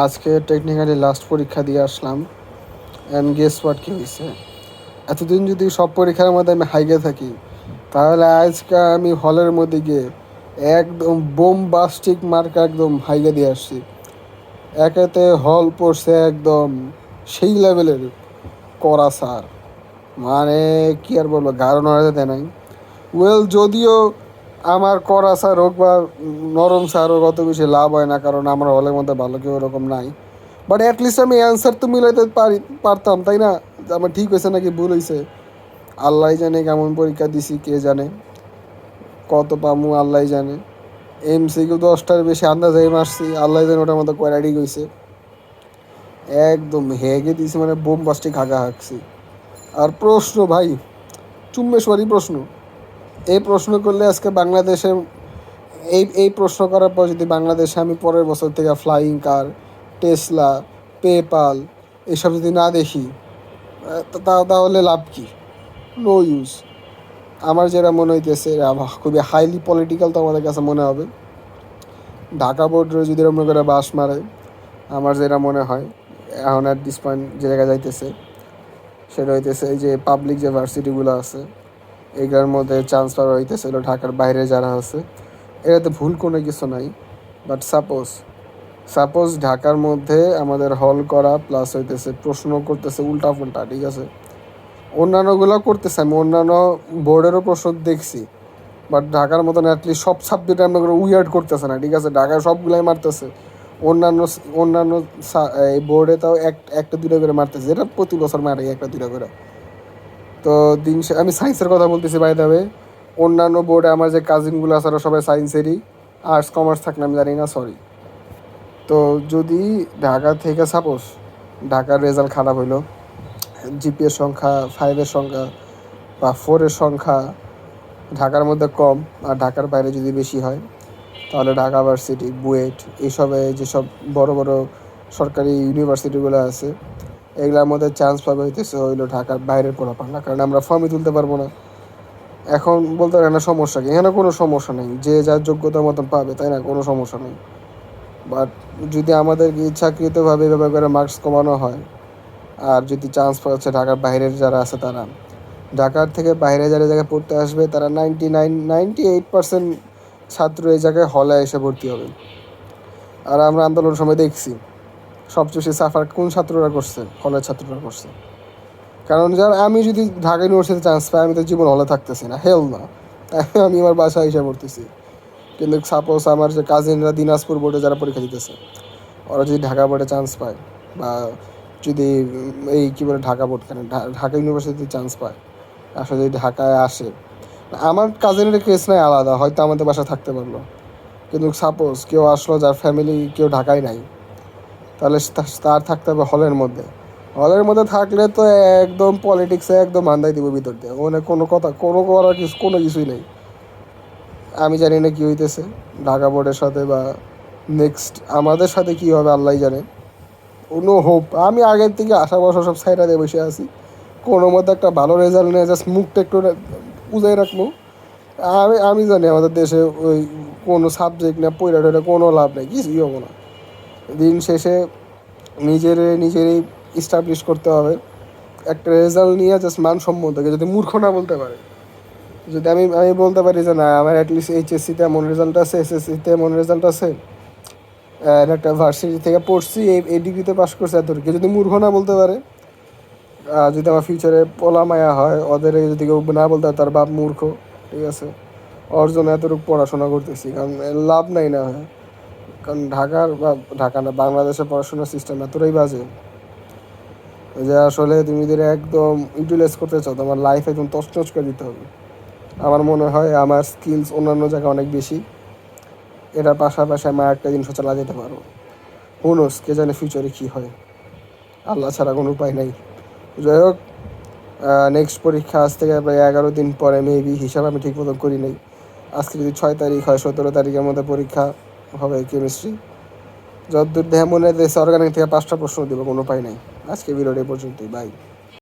আজকে technically last পরীক্ষা দিয়ে আসলাম অ্যান্ড গেস ওয়াট কী হয়েছে এতদিন যদি সব পরীক্ষার মধ্যে আমি হাইগে থাকি, তাহলে আজকে আমি হলের মধ্যে গিয়ে একদম বোমবাস্টিক মার্ক একদম হাইগে দিয়ে আসছি। একেতে হল পড়ছে একদম সেই লেভেলের করা স্যার মানে কি আর বলব গাঢ় নড়াতে নাই। ওয়েল যদিও আমার করা স্যার হোক বা নরম স্যার হোক অত বেশি লাভ হয় না, কারণ আমার হলের মধ্যে ভালো কেউ ওরকম নাই। বাট অ্যাটলিস্ট আমি অ্যান্সার তো মিলাইতে পারি, পারতাম, তাই না? আমার ঠিক হয়েছে নাকি? ভুল হয়েছে। আল্লাহ জানে কেমন পরীক্ষা দিছি, কে জানে? কত পামু, আল্লাহ জানে। এমসিকিউ দশটার বেশি আন্দাজ আমি মারছি, আল্লাহ জানে ওটার মতো কোয়ারিটি গইছে একদম হেগে দিয়েছি মানে বোম বাস্টি খাগা হাঁকছি আর প্রশ্ন ভাই চুম্বেশ্বরী প্রশ্ন। এই প্রশ্ন করলে আজকে বাংলাদেশে এই এই প্রশ্ন করার পর যদি বাংলাদেশে আমি পরের বছর থেকে ফ্লাইং কার টেসলা পেপাল এসব যদি না দেখি তা- তাহলে লাভ কি? নো ইউজ আমার যেটা মনে হইতেছে খুবই হাইলি পলিটিক্যাল তো আমাদের কাছে মনে হবে। ঢাকা বোর্ডে যদি এরকম করে বাস মারে, আমার যেটা মনে হয়, এখন অ্যাট দিস পয়েন্ট যে জায়গায় যাইতেছে, সেটা হইতেছে এই যে পাবলিক যে ভার্সিটিগুলো আছে এগুলোর মধ্যে চান্স হইতেছে হলো ঢাকার বাইরে যারা আছে। এটাতে ভুল কোনো কিছু নাই। বাট সাপোজ সাপোজ ঢাকার মধ্যে আমাদের হল করা প্লাস হইতেছে, প্রশ্ন করতেছে উল্টা পুল্টা, ঠিক আছে? অন্যান্যগুলো করতেছে, আমি অন্যান্য বোর্ডেরও প্রশ্ন দেখছি। বাট ঢাকার মতন অ্যাটলিস্ট সব সাবজেক্টে আমরা করে উইয়ার্ড করতেছে না, ঠিক আছে? ঢাকায় সবগুলাই মারতেছে। অন্যান্য অন্যান্য বোর্ডে তাও এক, একটা দুটো করে মারতেছে। যেটা প্রতি বছর মারে, একটা দুটো করে। তো দিন আমি সায়েন্সের কথা বলতেছি বাই দাবে অন্যান্য বোর্ডে আমার যে কাজিনগুলো আছে, ওরা সবাই সায়েন্সেরই আর্টস কমার্স থাকলে আমি জানি না সরি তো যদি ঢাকা থেকে সাপোজ ঢাকার রেজাল্ট খারাপ হইল জিপিএর সংখ্যা ফাইভের সংখ্যা বা ফোরের সংখ্যা ঢাকার মধ্যে কম আর ঢাকার বাইরে যদি বেশি হয়, তাহলে ঢাকা ভার্সিটি বুয়েট এইসবে যেসব বড় বড় সরকারি ইউনিভার্সিটিগুলো আছে এগুলোর মধ্যে চান্স পাবে হইতেছে হইল ঢাকার বাইরের পড়াপান না কারণ আমরা ফর্মই তুলতে পারব না। এখন বলতে পারে না সমস্যা কি, এখানে কোনো সমস্যা নেই, যে যার যোগ্যতার মতন পাবে, তাই না? কোনো সমস্যা নেই। বাট যদি আমাদেরকে ইচ্ছাকৃতভাবে এভাবে করে মার্কস কমানো হয়, আর যদি চান্স পাচ্ছে ঢাকার বাইরের যারা আছে তারা, ঢাকার থেকে বাইরে যারা জায়গায় পড়তে আসবে, তারা ninety nine ninety eight percent ছাত্র এই জায়গায় হলে এসে ভর্তি হবে। আর আমরা আন্দোলন সময় দেখছি। সবচেয়ে বেশি সাফার কোন ছাত্ররা করছে? হলের ছাত্ররা করছে। কারণ যার, আমি যদি ঢাকা ইউনিভার্সিটিতে চান্স পাই, আমি তো জীবন হলে থাকতেছি না। হেল না। আমি আমার বাসায় এসে পড়তেছি। কিন্তু সাপোজ আমার যে কাজিনরা দিনাজপুর বোর্ডে যারা পরীক্ষা দিতেছে, ওরা যদি ঢাকা বোর্ডে চান্স পায়, বা যদি এই কী বলে ঢাকা বোর্ড কেন? ঢাকা ইউনিভার্সিটিতে চান্স পায়, আসলে যদি ঢাকায় আসে। আমার কাজিনের কেস নাই আলাদা, হয়তো আমাদের বাসায় থাকতে পারল। কিন্তু সাপোজ কেউ আসলো যার ফ্যামিলি কেউ ঢাকায় নাই। তাহলে তার থাকতে হবে হলের মধ্যে। হলের মধ্যে থাকলে তো একদম পলিটিক্সে একদম আন্দাই দিব ভিতর দিয়ে। ওখানে কোনো কথা, কোনো করার কিছু কোনো কিছুই নেই। আমি জানি না কী হইতেছে। ঢাকা বোর্ডের সাথে বা নেক্সট আমাদের সাথে কী হবে আল্লাহ জানে। কোনো হোপ আমি আগের থেকে আশা বসা সব সাইডা দিয়ে বসে আছি। কোনো মধ্যে একটা ভালো রেজাল্ট নিয়ে জাস্ট মুখটা একটু উজাই রাখব। আমি আমি জানি আমাদের দেশে ওই কোনো সাবজেক্ট না পড়া টইরা কোনো লাভ নেই, কিছুই হব না। দিন শেষে নিজের নিজেরই ইস্টাবলিশ করতে হবে। একটা রেজাল্ট নিয়ে জাস্ট মানসম্মত যদি মূর্খ না বলতে পারে। যদি আমি আমি বলতে পারি যে না, আমার অ্যাটলিস্ট এইচএসসিতে এমন রেজাল্ট আছে এসএসসিতে এমন রেজাল্ট আছে একটা ভার্সিটি থেকে পড়ছি, এই এই ডিগ্রিতে পাস করছে, এত কেউ যদি মূর্খ না বলতে পারে যদি আমার ফিউচারে পোলা মায়া হয়, ওদের যদি কেউ না বলতে হয় তার বাপ মূর্খ, ঠিক আছে? ওর জন্য এতটুকু পড়াশোনা করতেছি, কারণ লাভ নাই না হয়। কারণ ঢাকার বা ঢাকা না, বাংলাদেশের পড়াশোনার সিস্টেম এতটাই বাজে যে আসলে তুমি যদি একদম ইউটিলাইজ করতে চাও, তোমার লাইফ একদম তছনছ করে দিতে হবে। আমার মনে হয় আমার স্কিলস অন্যান্য জায়গায় অনেক বেশি। এটার পাশাপাশি আমার একটা জিনিসও চালা যেতে পারো। হুনোস কে জানে ফিউচারে কী হয়। আল্লাহ ছাড়া কোনো উপায় নাই। যাই হোক নেক্সট পরীক্ষা আজ থেকে প্রায় এগারো দিন পরে মেবি হিসাব আমি ঠিক মতন করি নাই। আজকে যদি ছয় তারিখ হয়, সতেরো তারিখের মধ্যে পরীক্ষা। হবে কেমিস্ট্রি যতদূর দেহ মনে দেশে অর্গানিক থেকে পাঁচটা প্রশ্ন দেবো, কোনো উপায় নাই। আজকে ভিডিওটি পর্যন্তই বাই